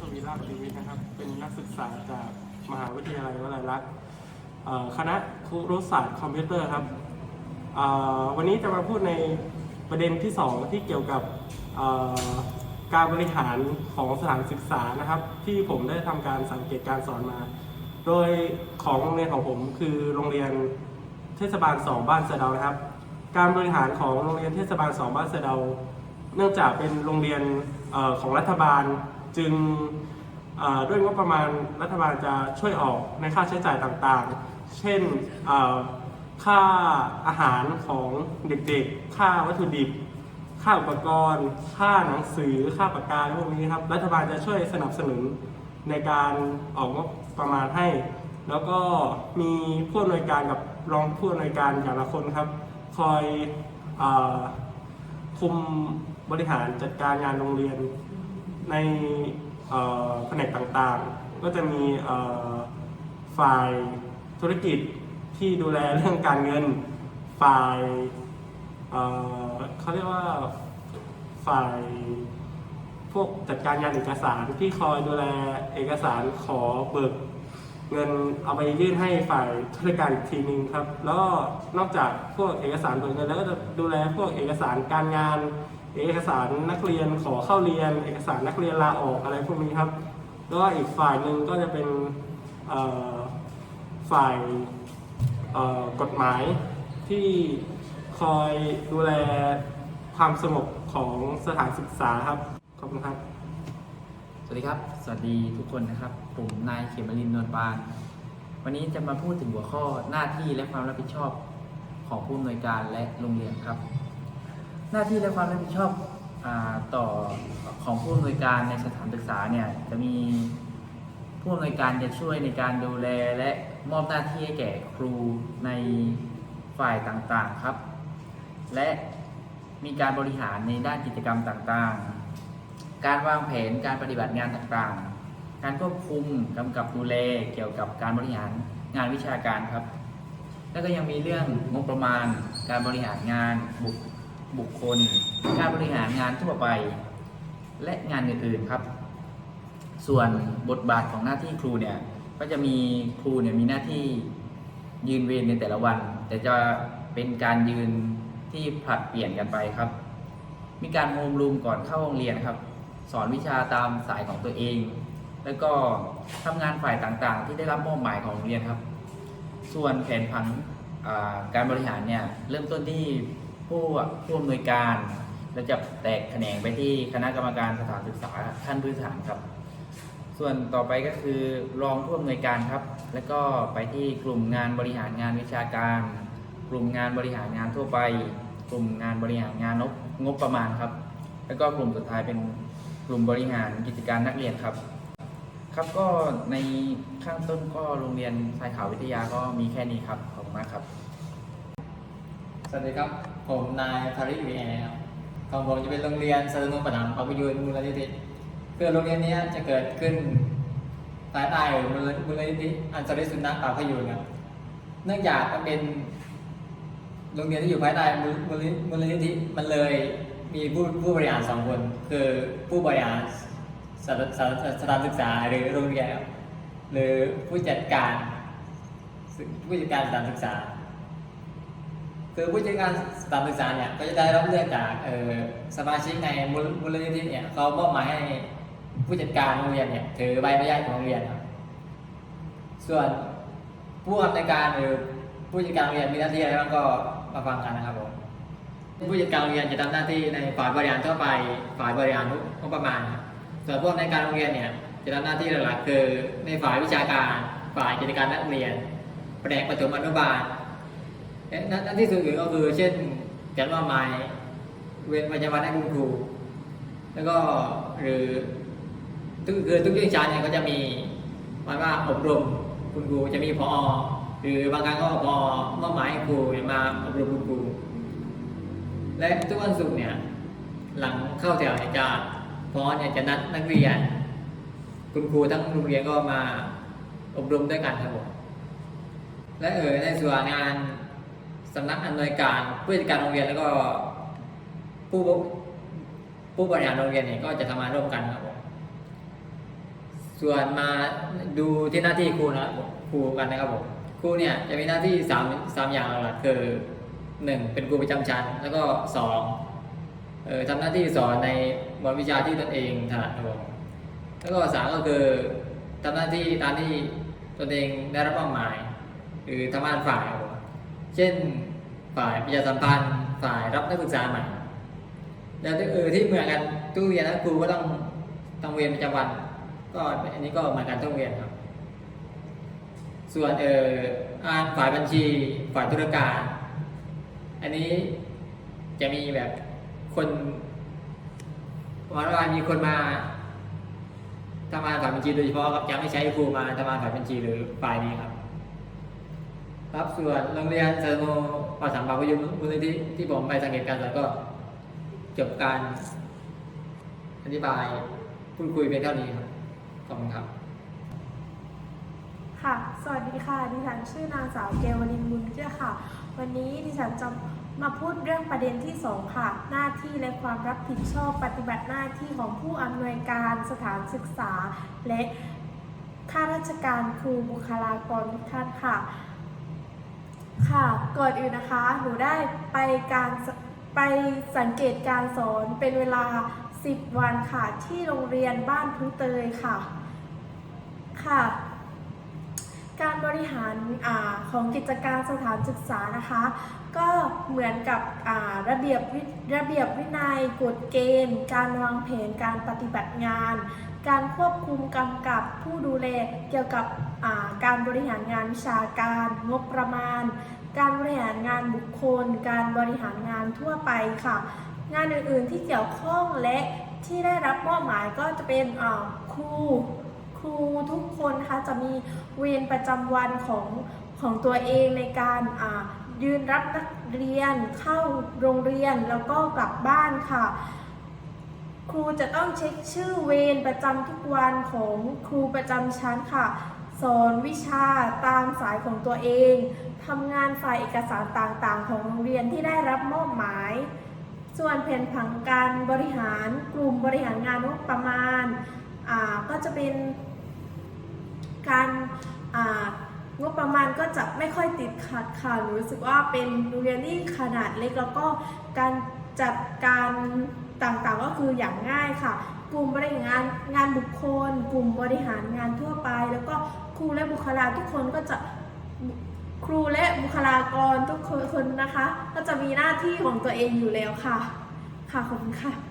ศวีราชบดิทร์นะครับ เป็นนักศึกษาจากมหาวิทยาลัยวลัยลักษณ์คณะครุศาสตร์คอมพิวเตอร์ครับวันนี้จะมาพูดในประเด็นที่ 2 ที่เกี่ยวกับการบริหารของสถานศึกษานะครับ ที่ผมได้ทำการสังเกตการสอนมา โดยของโรงเรียนของผมคือโรงเรียนเทศบาล 2 บ้านเสดานะครับ การบริหารของโรงเรียนเทศบาล 2 บ้านเสดาเนื่องจากเป็นโรงเรียนออของรัฐบาล จึงด้วยงบประมาณรัฐบาลจะช่วยออกในค่าใช้จ่ายต่างๆ เช่นค่าอาหารของเด็กๆ ค่าวัตถุดิบ ค่าอุปกรณ์ ค่าหนังสือ ค่าปากกาพวกนี้ครับ รัฐบาลจะช่วยสนับสนุนในการออกงบประมาณให้ แล้วก็มีผู้อำนวยการกับรองผู้อำนวยการอย่างละคนครับ คอยอคุมบริหารจัดการงานโรงเรียน ในแผนกต่างๆ ก็จะมีฝ่ายธุรกิจที่ดูแลเรื่องการเงิน ฝ่ายเขาเรียกว่าฝ่ายพวกจัดการงานเอกสารที่คอยดูแลเอกสารขอเบิกเงินเอาไปยื่นให้ฝ่ายธุรการอีกทีนึงครับ แล้วก็นอกจากพวกเอกสารเบิกเงินแล้วก็จะดูแลพวกเอกสารการงาน เอกสารนักเรียนขอเข้าเรียน เอกสารนักเรียนลาออกอะไรพวกนี้ครับ แล้วก็อีกฝ่ายหนึ่งก็จะเป็นฝ่ายกฎหมายที่คอยดูแลความสงบของสถานศึกษาครับ ขอบคุณครับ สวัสดีครับ สวัสดีทุกคนนะครับ ผมนายเขมรินนวลปาน วันนี้จะมาพูดถึงหัวข้อหน้าที่และความรับผิดชอบของผู้อำนวยการและโรงเรียนครับ หน้าที่และความรับผิดชอบอาต่อของผู้อำนวยการในสถานศึกษาเนี่ยจะมีผู้อำนวยการจะช่วยในการดูแลและมอบหน้าที่ให้แก่ครูในฝ่ายต่างๆครับ และมีการบริหารในด้านกิจกรรมต่างๆ การวางแผนการปฏิบัติงานต่างๆ การควบคุมกำกับดูแลเกี่ยวกับการบริหารงานวิชาการครับ แล้วก็ยังมีเรื่องงบประมาณ การบริหารงานบุค บุคคล การบริหารงานทั่วไป และงานอื่นๆครับ ส่วนบทบาทของหน้าที่ครูเนี่ยก็จะมีครูเนี่ยมีหน้าที่ยืนเวรในแต่ละวัน แต่จะเป็นการยืนที่ผลัดเปลี่ยนกันไปครับ มีการโฮมรูมก่อนเข้าโรงเรียนครับ สอนวิชาตามสายของตัวเอง แล้วก็ทำงานฝ่ายต่างๆ ที่ได้รับมอบหมายของโรงเรียนครับ ส่วนแผนผังการบริหารเนี่ยเริ่มต้นที่ ผู้ผู้อำนวยการ และจะแตกแขนงไปที่คณะกรรมการสถานศึกษาขั้นพื้นฐานครับ ส่วนต่อไปก็คือรองผู้อำนวยการครับ แล้วก็ไปที่กลุ่มงานบริหารงานวิชาการ กลุ่มงานบริหารงานทั่วไป กลุ่มงานบริหารงานงบงบประมาณครับ แล้วก็กลุ่มสุดท้ายเป็นกลุ่มบริหารกิจการนักเรียนครับ ครับก็ในข้างต้นก็โรงเรียนสายขาววิทยาก็มีแค่นี้ครับขอบคุณมากครับ สวัสดีครับ ผมนายธาริวีแอร์ของผมจะเป็นโรงเรียนสนุนประถมภาพยนมูลนิธิคือโรงเรียนนี้จะเกิดขึ้นภายใต้มูลมูลนิธิอันสริสุนัขภาพยนครับเนื่องจากมันเป็นโรงเรียนที่อยู่ภายใต้มูลมูลนิธิมันเลยมีผู้ผู้บริหารสองคน คือผู้บริหารสถานศึกษาหรือโรงเรียนหรือผู้จัดการผู้จัดการสถานศึกษา คือผู้จัดการสถานศึกษาเนี่ยก็จะได้รับเลือกจากเออสมาชิกในมูลมูลนิธิเนี่ยเขามอบหมายให้ผู้จัดการโรงเรียนเนี่ยถือใบอนุญาตของโรงเรียนครับส่วนผู้อำนวยการหรือผู้จัดการโรงเรียนมีหน้าที่อะไรบ้างก็มาฟังกันนะครับผมผู้จัดการโรงเรียนจะทำหน้าที่ในฝ่ายบริหารทั่วไปฝ่ายบริหารงบประมาณครับส่วนผู้อำนวยการโรงเรียนเนี่ยจะทำหน้าที่หลักๆคือในฝ่ายวิชาการ ฝ่ายกิจการนักเรียนแผนกประถมอนุบาล เอ๊ะหน้าหน้าที่ส่วนอื่นก็คือ เช่นการว่าหมายเวรประจำวันให้คุณครู แล้วก็หรือทุกคือทุกวิชาเนี่ยก็จะมีหมายว่าอบรมคุณครูจะมีพอหรือบางครั้งก็พอมอบหมายให้ครูมาอบรมคุณครูและทุกวันศุกร์เนี่ยหลังเข้าแถวเนี่ยจะพอเนี่ยจะนัดนักเรียน คุณครูทั้งโรงเรียนก็มาอบรมด้วยกันครับผมและเออในส่วนงาน สำนักอำนวยการผู้จัดการโรงเรียนแล้วก็ ผู้ผู้บริหารโรงเรียนเนี่ยก็จะทำงานร่วมกันครับผมส่วนมาดูที่หน้าที่ครูนะครับครูกันนะครับผมครูเนี่ยจะมีหน้าที่สามสามอย่างหลักคือหนึ่งเป็นครูประจำชั้น แล้วก็สองเออทำหน้าที่สอนในบทวิชาที่ตนเองถนัดครับผมแล้วก็สามก็คือทำหน้าที่ตามที่ตนเองได้รับมอบหมายคือทำงานฝ่ายครับผม เช่นฝ่ายประชาสัมพันธ์ฝ่ายรับนักศึกษาใหม่แล้วเออที่เหมือนกันตู้เรียนนะครูก็ต้องต้องเรียนประจำวัน ก็อันนี้ก็เหมือนกันต้องเรียนครับ ส่วนเอองานฝ่ายบัญชีฝ่ายธุรการอันนี้จะมีแบบคนประมาณว่ามีคนมาทำงานฝ่ายบัญชีโดยเฉพาะครับจะไม่ใช้ครูมาทำงานฝ่ายบัญชีหรือฝ่ายนี้ครับ ครับส่วนโรงเรียนเซอร์โมปฐมบาปยุมูลนิธิที่ผมไปสังเกตการณ์แล้วก็จบการอธิบายพูดคุยเพียงเท่านี้ครับขอบคุณครับ ค่ะ สวัสดีค่ะ ดิฉันชื่อนางสาวเกลวลินบุญเจื้อค่ะ วันนี้ดิฉันจะมาพูดเรื่องประเด็นที่ 2 ค่ะ หน้าที่และความรับผิดชอบปฏิบัติหน้าที่ของผู้อำนวยการสถานศึกษา และข้าราชการครูบุคลากรทุกท่านค่ะ ค่ะ ก่อนอื่นนะคะ หนูได้ไปการไปสังเกตการสอนเป็นเวลา 10 วันค่ะ ที่โรงเรียนบ้านพลุเตยค่ะ ค่ะ การบริหารอาของกิจการสถานศึกษานะคะ ก็เหมือนกับระเบียบวิระเบียบวินัยกฎเกณฑ์ การวางแผนการปฏิบัติงาน การควบคุมกำกับผู้ดูแลเกี่ยวกับ การบริหารงานวิชาการ งบประมาณ การบริหารงานบุคคล การบริหารงานทั่วไปค่ะ งานอื่นๆที่เกี่ยวข้องและที่ได้รับมอบหมายก็จะเป็นครูครูทุกคนคะจะมีเวรประจำวันของของตัวเองในการยืนรับนักเรียนเข้าโรงเรียนแล้วก็กลับบ้านค่ะ ครูจะต้องเช็คชื่อเวรประจำทุกวันของครูประจำชั้นค่ะ สอนวิชาตามสายของตัวเองทำงานฝ่ายเอกสารต่างๆ ของโรงเรียนที่ได้รับมอบหมาย ส่วนแผนผังการบริหารกลุ่มบริหารงานงบประมาณาก็จะเป็นการางบประมาณก็จะไม่ค่อยติดขัดค่ะหนูรู้สึกว่าเป็นโรงเรียนที่ขนาดเล็กแล้วก็การจัดการต่างๆก็คืออย่างง่ายค่ะ กลุ่มบริหารงานงานบุคคล กลุ่มบริหารงานทั่วไป แล้วก็ครูและบุคลากรทุกคนก็จะครูและบุคลากรทุกคนนะคะ ก็จะมีหน้าที่ของตัวเองอยู่แล้วค่ะ ค่ะขอบคุณค่ะ